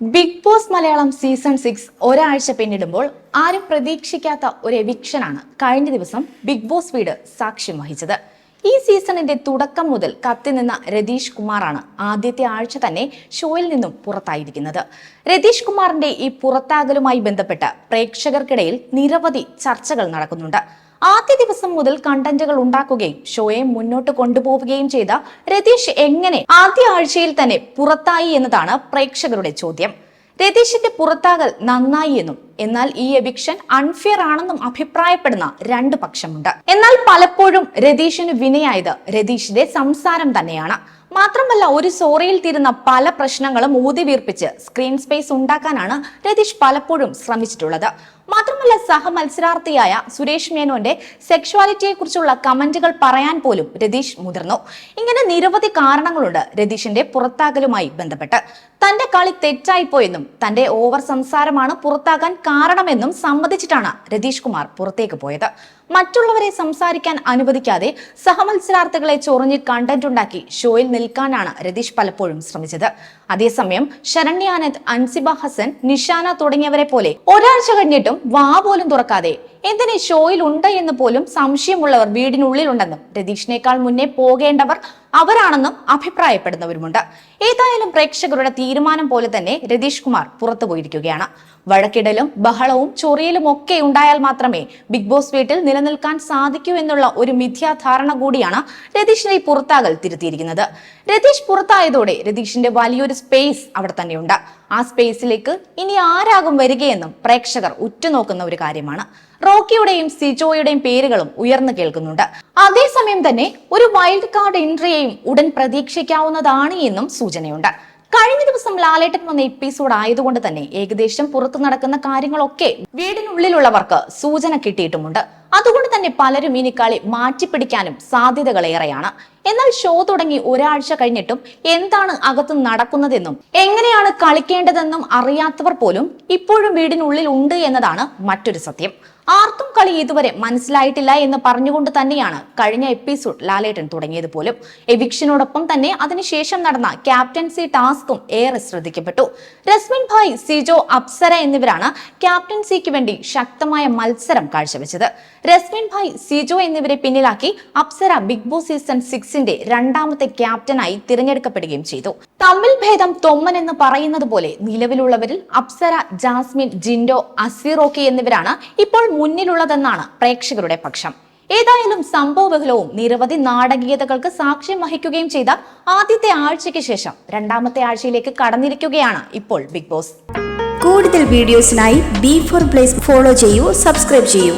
Big Boss Malayalam season six ഒരാഴ്ച പിന്നിടുമ്പോൾ ആരും പ്രതീക്ഷിക്കാത്ത ഒരു എവിക്ഷനാണ് കഴിഞ്ഞ ദിവസം ബിഗ് ബോസ് വീട് സാക്ഷ്യം വഹിച്ചത്. ഈ സീസണിന്റെ തുടക്കം മുതൽ കത്തിനിന്ന രതീഷ് കുമാറാണ് ആദ്യത്തെ ആഴ്ച തന്നെ ഷോയിൽ നിന്നും പുറത്തായിരിക്കുന്നത്. രതീഷ് കുമാറിന്റെ ഈ പുറത്താകലുമായി ബന്ധപ്പെട്ട് പ്രേക്ഷകർക്കിടയിൽ നിരവധി ചർച്ചകൾ നടക്കുന്നുണ്ട്. ആദ്യ ദിവസം മുതൽ കണ്ടന്റുകൾ ഉണ്ടാക്കുകയും ഷോയെ മുന്നോട്ട് കൊണ്ടുപോവുകയും ചെയ്ത രതീഷ് എങ്ങനെ ആദ്യ ആഴ്ചയിൽ തന്നെ പുറത്തായി എന്നതാണ് പ്രേക്ഷകരുടെ ചോദ്യം. രതീഷിന്റെ പുറത്താകൽ നന്നായി എന്നും എന്നാൽ ഈ എവിക്ഷൻ അൺഫെയർ ആണെന്നും അഭിപ്രായപ്പെടുന്ന രണ്ട് പക്ഷമുണ്ട്. എന്നാൽ പലപ്പോഴും രതീഷിന് വിനയായത് രതീഷിന്റെ സംസാരം തന്നെയാണ്. മാത്രമല്ല ഒരു സോറിയിൽ തീരുന്ന പല പ്രശ്നങ്ങളും ഊതി വീർപ്പിച്ച് സ്ക്രീൻ സ്പേസ് ഉണ്ടാക്കാനാണ് രതീഷ് പലപ്പോഴും ശ്രമിച്ചിട്ടുള്ളത്. മാത്രമല്ല സഹ മത്സരാർത്ഥിയായ സുരേഷ് മേനോന്റെ സെക്ഷുവാലിറ്റിയെ കുറിച്ചുള്ള കമന്റുകൾ പറയാൻ പോലും രതീഷ് മുതിർന്നു. ഇങ്ങനെ നിരവധി കാരണങ്ങളുണ്ട് രതീഷിന്റെ പുറത്താകലുമായി ബന്ധപ്പെട്ട്. തന്റെ കളി തെറ്റായിപ്പോയെന്നും തന്റെ ഓവർ സംസാരമാണ് പുറത്താകാൻ കാരണമെന്നും സമ്മതിച്ചിട്ടാണ് രതീഷ് കുമാർ പുറത്തേക്ക് പോയത്. മറ്റുള്ളവരെ സംസാരിക്കാൻ അനുവദിക്കാതെ സഹമത്സരാർത്ഥികളെ ചൊറിഞ്ഞ് കണ്ടന്റ് ഉണ്ടാക്കി ഷോയിൽ നിൽക്കാനാണ് രതീഷ് പലപ്പോഴും ശ്രമിച്ചത്. അതേസമയം ശരണ്യാനന്ദ് അൻസിബ ഹസൻ നിഷാന തുടങ്ങിയവരെ പോലെ ഒരാഴ്ച കഴിഞ്ഞിട്ടും വാ പോലും തുറക്കാതെ എന്തിന് ഷോയിൽ ഉണ്ട് എന്ന് പോലും സംശയമുള്ളവർ വീടിനുള്ളിലുണ്ടെന്നും രതീഷിനേക്കാൾ മുന്നേ പോകേണ്ടവർ അവരാണെന്നും അഭിപ്രായപ്പെടുന്നവരുമുണ്ട്. ഏതായാലും പ്രേക്ഷകരുടെ തീരുമാനം പോലെ തന്നെ രതീഷ് കുമാർ പുറത്തു പോയിരിക്കുകയാണ്. വഴക്കിടലും ബഹളവും ചൊറിയലും ഒക്കെ ഉണ്ടായാൽ മാത്രമേ ബിഗ് ബോസ് വീട്ടിൽ നിലനിൽക്കാൻ സാധിക്കൂ എന്നുള്ള ഒരു മിഥ്യാധാരണ കൂടിയാണ് രതീഷിനെ പുറത്താകൽ തിരുത്തിയിരിക്കുന്നത്. രതീഷ് പുറത്തായതോടെ രതീഷിന്റെ വലിയൊരു സ്പേസ് അവിടെ തന്നെയുണ്ട്. ആ സ്പേസിലേക്ക് ഇനി ആരാകും വരികയെന്നും പ്രേക്ഷകർ ഉറ്റുനോക്കുന്ന ഒരു കാര്യമാണ്. റോക്കിയുടെയും സിജോയുടെയും പേരുകളും ഉയർന്നു കേൾക്കുന്നുണ്ട്. അതേസമയം തന്നെ ഒരു വൈൽഡ് കാർഡ് എൻട്രിയെയും ഉടൻ പ്രതീക്ഷിക്കാവുന്നതാണ് എന്നും സൂചനയുണ്ട്. കഴിഞ്ഞ ദിവസം ലാലേട്ടൻ വന്ന എപ്പിസോഡ് ആയതുകൊണ്ട് തന്നെ ഏകദേശം പുറത്തു നടക്കുന്ന കാര്യങ്ങളൊക്കെ വീടിനുള്ളിലുള്ളവർക്ക് സൂചന കിട്ടിയിട്ടുമുണ്ട്. അതുകൊണ്ട് തന്നെ പലരും ഇനി കളി മാറ്റിപ്പിടിക്കാനും സാധ്യതകൾ ഏറെയാണ് എന്നാൽ ഷോ തുടങ്ങി ഒരാഴ്ച കഴിഞ്ഞിട്ടും എന്താണ് അകത്ത് നടക്കുന്നതെന്നും എങ്ങനെയാണ് കളിക്കേണ്ടതെന്നും അറിയാത്തവർ പോലും ഇപ്പോഴും വീടിനുള്ളിൽ ഉണ്ട് എന്നതാണ് മറ്റൊരു സത്യം. ആർക്കും കളി ഇതുവരെ മനസ്സിലായിട്ടില്ല എന്ന് പറഞ്ഞുകൊണ്ട് തന്നെയാണ് കഴിഞ്ഞ എപ്പിസോഡ് ലാലേട്ടൻ തുടങ്ങിയത് പോലും. എവിക്ഷനോടൊപ്പം തന്നെ അതിനുശേഷം നടന്ന ക്യാപ്റ്റൻസി ടാസ്കും ഏറെ ശ്രദ്ധിക്കപ്പെട്ടു. രസ്മിൻ ഭായ് സിജോ അപ്സര എന്നിവരാണ് ക്യാപ്റ്റൻസിക്ക് വേണ്ടി ശക്തമായ മത്സരം കാഴ്ചവെച്ചത്. രസ്മിൻ ഭായ് സിജോ എന്നിവരെ പിന്നിലാക്കി അപ്സര ബിഗ് ബോസ് സീസൺ സിക്സിന്റെ രണ്ടാമത്തെ ക്യാപ്റ്റനായി തിരഞ്ഞെടുക്കപ്പെടുകയും ചെയ്തു. തമ്മിൽ ഭേദം തൊമ്മൻ എന്ന് പറയുന്നത് പോലെ നിലവിലുള്ളവരിൽ അപ്സര ജാസ്മിൻ ജിൻഡോ അസിറോക്കി എന്നിവരാണ് ഇപ്പോൾ മുന്നിലുള്ളതെന്നാണ് പ്രേക്ഷകരുടെ പക്ഷം. ഏതായാലും സംഭവബഹലവും നിരവധി നാടകീയതകൾക്ക് സാക്ഷ്യം വഹിക്കുകയും ചെയ്ത ആദ്യത്തെ ആഴ്ചയ്ക്ക് ശേഷം രണ്ടാമത്തെ ആഴ്ചയിലേക്ക് കടന്നിരിക്കുകയാണ് ഇപ്പോൾ ബിഗ് ബോസ്. കൂടുതൽ വീഡിയോസിനായി ബി ഫോർ പ്ലേസ് ഫോളോ ചെയ്യൂ സബ്സ്ക്രൈബ് ചെയ്യൂ.